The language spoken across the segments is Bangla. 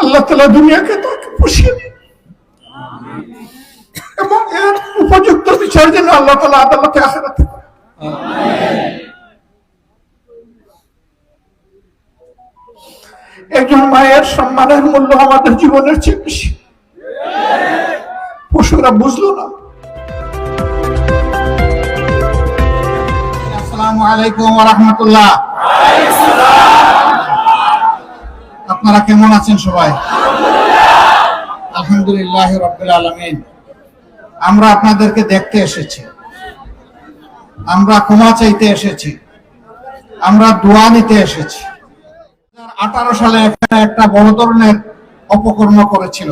আল্লাহ তালা দুনিয়াকে তাকে পুষিয়ে দিন। এবং এর উপযুক্ত বিচার যেন আল্লাহ তালা আদালতে আখেরাতে করে একজন মায়ের সম্মানের মূল্য আমাদের জীবনের চেয়ে বেশি। পশুরা বুঝলো না। আসসালামু আলাইকুম ওয়া রাহমাতুল্লাহ। আপনারা কেমন আছেন সবাই? আলহামদুলিল্লাহ আলামিন। আমরা আপনাদেরকে দেখতে এসেছি। আমরা ক্ষমা চাইতে এসেছি। আমরা দোয়া নিতে এসেছি। আঠারো সালে এখানে একটা বড় ধরনের অপকর্ম করেছিল।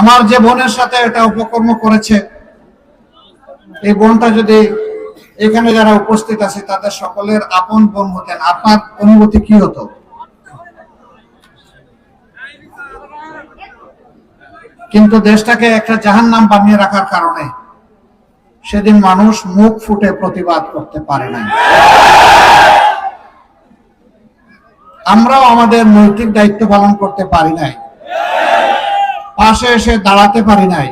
আমার যে বোনের সাথে এটা উপকর্ম করেছে, এই বোনটা যদি এখানে যারা উপস্থিত আছে, তাদের সকলের আপন বোন হতেন। আপনার অনুভূতি কি হতো? কিন্তু দেশটাকে একটা জাহান নাম বানিয়ে রাখার কারণে সেদিন মানুষ মুখ ফুটে প্রতিবাদ করতে পারে নাই। আমরাও আমাদের নৈতিক দায়িত্ব পালন করতে পারি নাই। পাশে এসে দাঁড়াতে পারি নাই।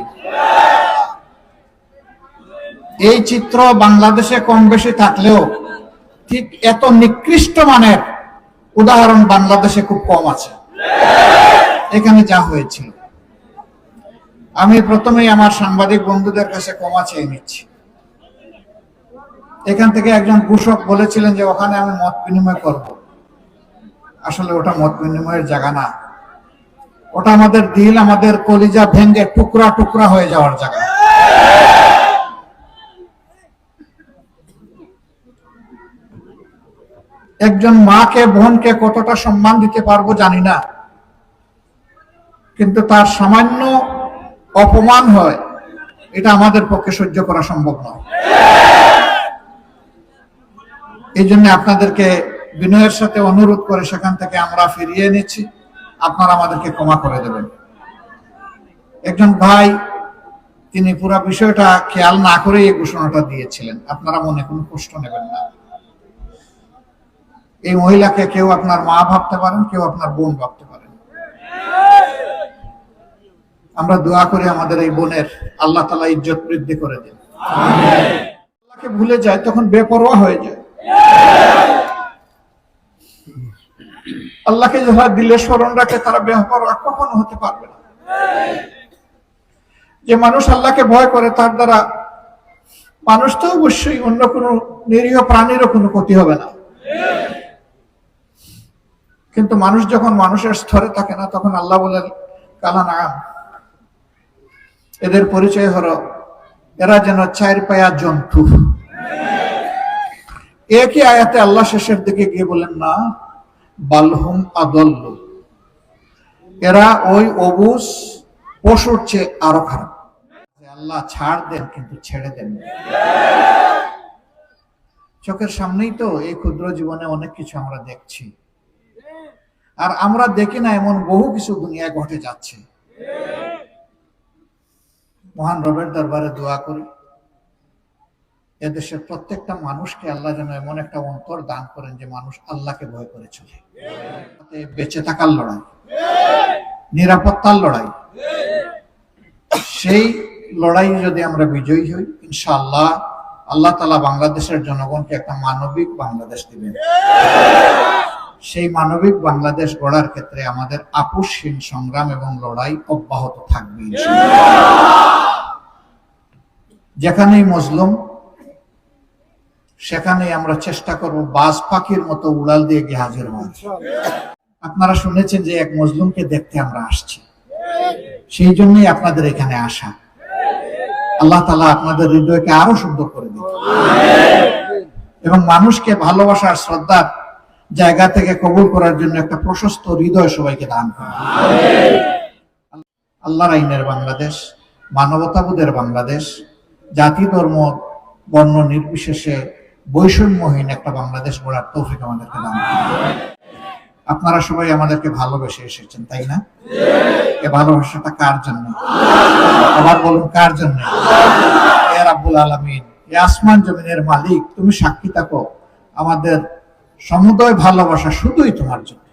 এই চিত্র বাংলাদেশে কম বেশি থাকলেও ঠিক এত নিকৃষ্ট মানের উদাহরণ বাংলাদেশে খুব কম আছে। এখানে যা হয়েছিল। আমি প্রথমেই আমার সাংবাদিক বন্ধুদের কাছে ক্ষমা চেয়ে নিচ্ছি। এখান থেকে একজন কৃষক বলেছিলেন যে, ওখানে আমি মত বিনিময় করব। আসলে ওটা মত বিনিময়ের জায়গা না। ওটা আমাদের দিল, আমাদের কলিজা ভেঙ্গে টুকরা টুকরা হয়ে যাওয়ার জায়গা। একজন মাকে, বোনকে কতটা সম্মান দিতে পারব জানি না। কিন্তু তার সামান্য অপমান হয়, এটা আমাদের পক্ষে সহ্য করা সম্ভব নয়। এই জন্য আপনাদেরকে বিনয়ের সাথে অনুরোধ করে সেখান থেকে আমরা ফিরিয়ে নিচ্ছি। আপনারা আমাদেরকে ক্ষমা করে দেবেন। একজন ভাই, তিনি পুরো বিষয়টা খেয়াল না করে এই ঘোষণাটা দিয়েছিলেন। আপনারা মনে কোনো কষ্ট নেবেন না। এই মহিলাকে কেউ আপনার মা ভাবতে পারেন, কেউ আপনার বোন ভাবতে পারেন। আমরা দোয়া করি আমাদের এই বোনের আল্লাহ তালা ইজ্জত বৃদ্ধি করে দিন। আল্লাহকে ভুলে যায়, তখন বেপরোয়া হয়ে যায়। আল্লাহকে যারা দিলে স্মরণ রাখে, তারা বেপরোয়া কখনো হতে পারবে না। যে মানুষ আল্লাহকে ভয় করে, তার দ্বারা মানুষ তো অবশ্যই অন্য কোনো নিরীহ প্রাণীরও কোনো ক্ষতি হবে না। কিন্তু মানুষ যখন মানুষের স্তরে থাকে না, তখন আল্লাহ বলেন কালা নাম এদের পরিচয় হলো, এরা যেন চার পায়া জন্তু। একই আয়াতে আল্লাহ শেষের দিকে গিয়ে বলেন, না বালহুম আদল্ল। এরা ওই অবুজ পশুর চেয়ে আরও খারাপ। আল্লাহ ছাড় দেন, কিন্তু ছেড়ে দেন চোখের সামনেই তো এই ক্ষুদ্র জীবনে অনেক কিছু আমরা দেখছি। আর আমরা দেখি না এমন বহু কিছু দুনিয়ায় ঘটে যাচ্ছে। মহান রবের দরবারে দোয়া করি, এদেশের প্রত্যেকটা মানুষকে আল্লাহ যেন এমন একটা অন্তর দান করেন যে মানুষ আল্লাহকে ভয় করে চলে। বেঁচে থাকার লড়াই, নিরাপত্তার লড়াই, সেই লড়াই যদি আমরা বিজয়ী হই, ইনশাআল্লাহ আল্লাহ তালা বাংলাদেশের জনগণকে একটা মানবিক বাংলাদেশ দিবেন। সেই মানবিক বাংলাদেশ গড়ার ক্ষেত্রে আমাদের আপোষহীন সংগ্রাম এবং লড়াই অব্যাহত থাকবে। যেখানেই মজলুম সেখানে আমরা চেষ্টা করব বাজ পাখির মতো উড়াল দিয়ে গিয়ে হাজির হওয়ার। আপনারা শুনেছেন যে এক মজলুমকে দেখতে আমরা আসছি। সেই জন্যই আপনাদের এখানে আসা। আল্লাহ তালা আপনাদের হৃদয়কে আরও সুন্দর করে দিন এবং মানুষকে ভালোবাসার শ্রদ্ধার জায়গা থেকে কবুল করার জন্য একটা প্রশস্ত হৃদয় সবাইকে দান করে আল্লাহর আইনের বাংলাদেশ, মানবতাবোধের বাংলাদেশ, জাতি, ধর্ম, বর্ণ নির্বিশেষে বৈষম্যহীন একটা বাংলাদেশ গড়ার তৌফিক আমাদেরকে দান। আপনারা সবাই আমাদেরকে ভালোবেসে এসেছেন, তাই না? এ ভালোবাসাটা কার জন্য? আবার বলুন, কার জন্য? এ আলামিন এই আসমান জমিনের মালিক, তুমি সাক্ষী থাকো। আমাদের সমুদয় ভালোবাসা শুধুই তোমার জন্য।